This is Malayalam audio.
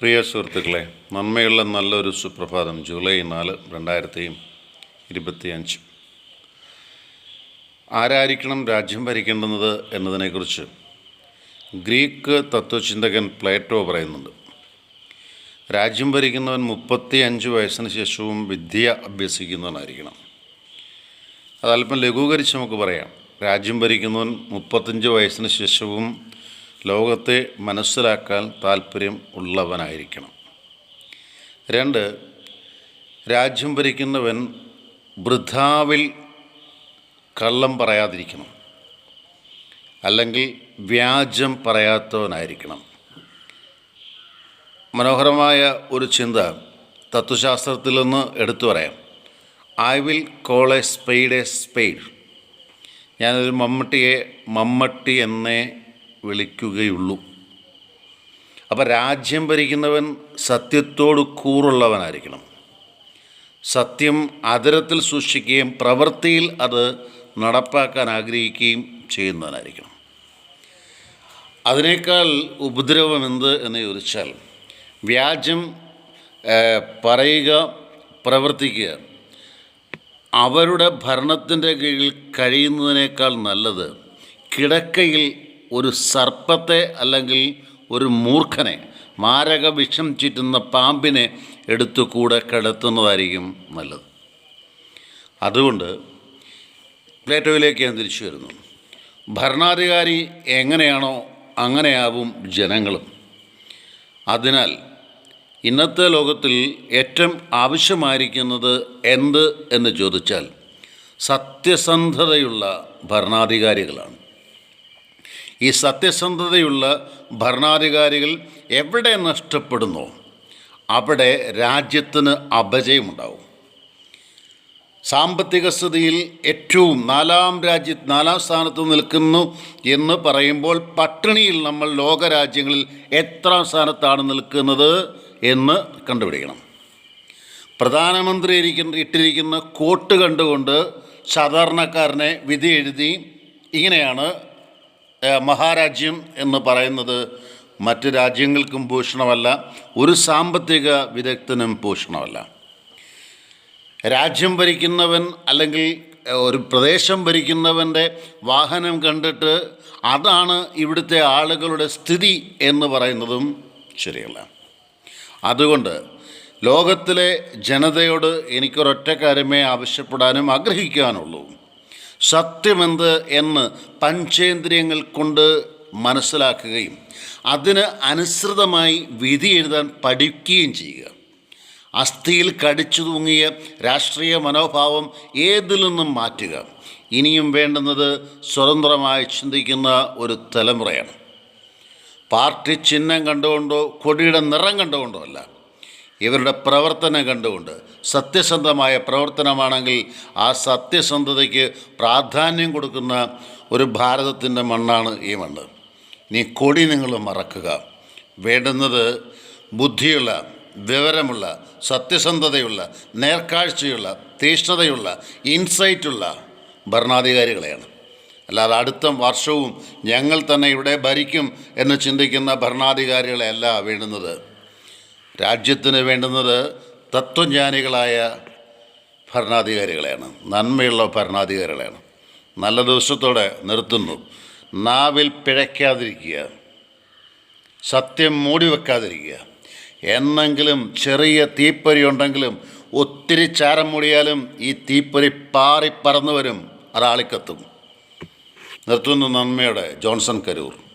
പ്രിയ സുഹൃത്തുക്കളെ നന്മയുള്ള നല്ലൊരു സുപ്രഭാതം ജൂലൈ നാല് രണ്ടായിരത്തി ഇരുപത്തി അഞ്ച് ആരായിരിക്കണം രാജ്യം ഭരിക്കേണ്ടുന്നത് എന്നതിനെക്കുറിച്ച് ഗ്രീക്ക് തത്വചിന്തകൻ പ്ലേറ്റോ പറയുന്നുണ്ട്. രാജ്യം ഭരിക്കുന്നവൻ മുപ്പത്തി അഞ്ച് വയസ്സിന് ശേഷവും വിദ്യ അഭ്യസിക്കുന്നവനായിരിക്കണം. അതല്പം ലഘൂകരിച്ച് നമുക്ക് പറയാം. രാജ്യം ഭരിക്കുന്നവൻ മുപ്പത്തഞ്ച് വയസ്സിന് ശേഷവും ലോകത്തെ മനസ്സിലാക്കാൻ താല്പര്യം ഉള്ളവനായിരിക്കണം. രണ്ട് രാജ്യം ഭരിക്കുന്നവൻ വൃഥാവിൽ കള്ളം പറയാതിരിക്കണം. അല്ലെങ്കിൽ വ്യാജം പറയാത്തവനായിരിക്കണം. മനോഹരമായ ഒരു ചിന്ത തത്വശാസ്ത്രത്തിൽ നിന്ന് എടുത്തു പറയാം. I will call a spade a spade ഞാനൊരു മമ്മട്ടിയെ മമ്മട്ടി എന്നേ വിളിക്കുകയുള്ളൂ. അപ്പം രാജ്യം ഭരിക്കുന്നവൻ സത്യത്തോട് കൂറുള്ളവനായിരിക്കണം. സത്യം അതിരത്തിൽ സൂക്ഷിക്കുകയും പ്രവൃത്തിയിൽ അത് നടപ്പാക്കാൻ ആഗ്രഹിക്കുകയും ചെയ്യുന്നവനായിരിക്കണം. അതിനേക്കാൾ ഉപദ്രവം എന്ത് എന്ന് ചോദിച്ചാൽ വ്യാജം പറയുക പ്രവർത്തിക്കുക അവരുടെ ഭരണത്തിന്റെ കീഴിൽ കഴിയുന്നതിനേക്കാൾ നല്ലത് കിടക്കയിൽ ഒരു സർപ്പത്തെ അല്ലെങ്കിൽ ഒരു മൂർഖനെ മാരക വിഷം ചുറ്റുന്ന പാമ്പിനെ എടുത്തു കൂടെ കിടത്തുന്നതായിരിക്കും നല്ലത്. അതുകൊണ്ട് പ്ലേറ്റോയിലേക്ക് ഞാൻ തിരിച്ചു വരുന്നു. ഭരണാധികാരി എങ്ങനെയാണോ അങ്ങനെയാവും ജനങ്ങളും. അതിനാൽ ഇന്നത്തെ ലോകത്തിൽ ഏറ്റവും ആവശ്യമായിരിക്കുന്നത് എന്ത് എന്ന് ചോദിച്ചാൽ സത്യസന്ധതയുള്ള ഭരണാധികാരികളാണ്. ഈ സത്യസന്ധതയുള്ള ഭരണാധികാരികൾ എവിടെ നഷ്ടപ്പെടുന്നു അവിടെ രാജ്യത്തിന് അപജയമുണ്ടാവും. സാമ്പത്തിക സ്ഥിതിയിൽ ഏറ്റവും നാലാം രാജ്യ നാലാം സ്ഥാനത്ത് നിൽക്കുന്നു എന്ന് പറയുമ്പോൾ പട്ടിണിയിൽ നമ്മൾ ലോകരാജ്യങ്ങളിൽ എത്ര സ്ഥാനത്താണ് നിൽക്കുന്നത് എന്ന് കണ്ടുപിടിക്കണം. പ്രധാനമന്ത്രി ഇരിക്കുന്ന ഇട്ടിരിക്കുന്ന കോട്ട് കണ്ടുകൊണ്ട് സാധാരണക്കാരനെ വിധി എഴുതി ഇങ്ങനെയാണ് മഹാരാജ്യം എന്ന് പറയുന്നത് മറ്റ് രാജ്യങ്ങൾക്കും ഭൂഷണമല്ല ഒരു സാമ്പത്തിക വിദഗ്ധനും ഭൂഷണമല്ല. രാജ്യം ഭരിക്കുന്നവൻ അല്ലെങ്കിൽ ഒരു പ്രദേശം ഭരിക്കുന്നവന്റെ വാഹനം കണ്ടിട്ട് അതാണ് ഇവിടുത്തെ ആളുകളുടെ സ്ഥിതി എന്ന് പറയുന്നതും ശരിയല്ല. അതുകൊണ്ട് ലോകത്തിലെ ജനതയോട് എനിക്കൊരൊറ്റ കാര്യമേ ആവശ്യപ്പെടാനും ആഗ്രഹിക്കാനുള്ളൂ. സത്യമെന്ത് എന്ന് പഞ്ചേന്ദ്രിയങ്ങൾ കൊണ്ട് മനസ്സിലാക്കുകയും അതിന് അനുസൃതമായി വിധി എഴുതാൻ പഠിക്കുകയും ചെയ്യുക. അസ്ഥിയിൽ കടിച്ചു തൂങ്ങിയ രാഷ്ട്രീയ മനോഭാവം ഏതിൽ നിന്നും മാറ്റുക? ഇനിയും വേണ്ടുന്നത് സ്വതന്ത്രമായി ചിന്തിക്കുന്ന ഒരു തലമുറയാണ്. പാർട്ടി ചിഹ്നം കണ്ടുകൊണ്ടോ കൊടിയുടെ നിറം കണ്ടുകൊണ്ടോ അല്ല. ഇവരുടെ പ്രവർത്തനം കണ്ടുകൊണ്ട് സത്യസന്ധമായ പ്രവർത്തനമാണെങ്കിൽ ആ സത്യസന്ധതയ്ക്ക് പ്രാധാന്യം കൊടുക്കുന്ന ഒരു ഭാരതത്തിന്റെ മണ്ണാണ് ഈ മണ്ണ്. നീ കൊടി നിങ്ങൾ മറക്കുക. വേണ്ടുന്നത് ബുദ്ധിയുള്ള വിവരമുള്ള സത്യസന്ധതയുള്ള നേർക്കാഴ്ചയുള്ള തീഷ്ണതയുള്ള ഇൻസൈറ്റുള്ള ഭരണാധികാരികളെയാണ്. അല്ലാതെ അടുത്ത വർഷവും ഞങ്ങൾ തന്നെ ഇവിടെ ഭരിക്കും എന്ന് ചിന്തിക്കുന്ന ഭരണാധികാരികളെയല്ല വേണ്ടുന്നത്. രാജ്യത്തിന് വേണ്ടുന്നത് തത്വജ്ഞാനികളായ ഭരണാധികാരികളെയാണ്. നന്മയുള്ള ഭരണാധികാരികളെയാണ്. നല്ല ദിവസത്തോടെ നിർത്തുന്നു. നാവിൽ പിഴയ്ക്കാതിരിക്കുക. സത്യം മൂടി വെക്കാതിരിക്കുക. എന്നെങ്കിലും ചെറിയ തീപ്പൊരി ഉണ്ടെങ്കിലും ഒത്തിരി ചാരം മൂടിയാലും ഈ തീപ്പൊരി പാറി പറന്നു വരും. അതാളിക്കത്തും നിർത്തുന്നു നന്മയുടെ ജോൺസൺ കരൂർ.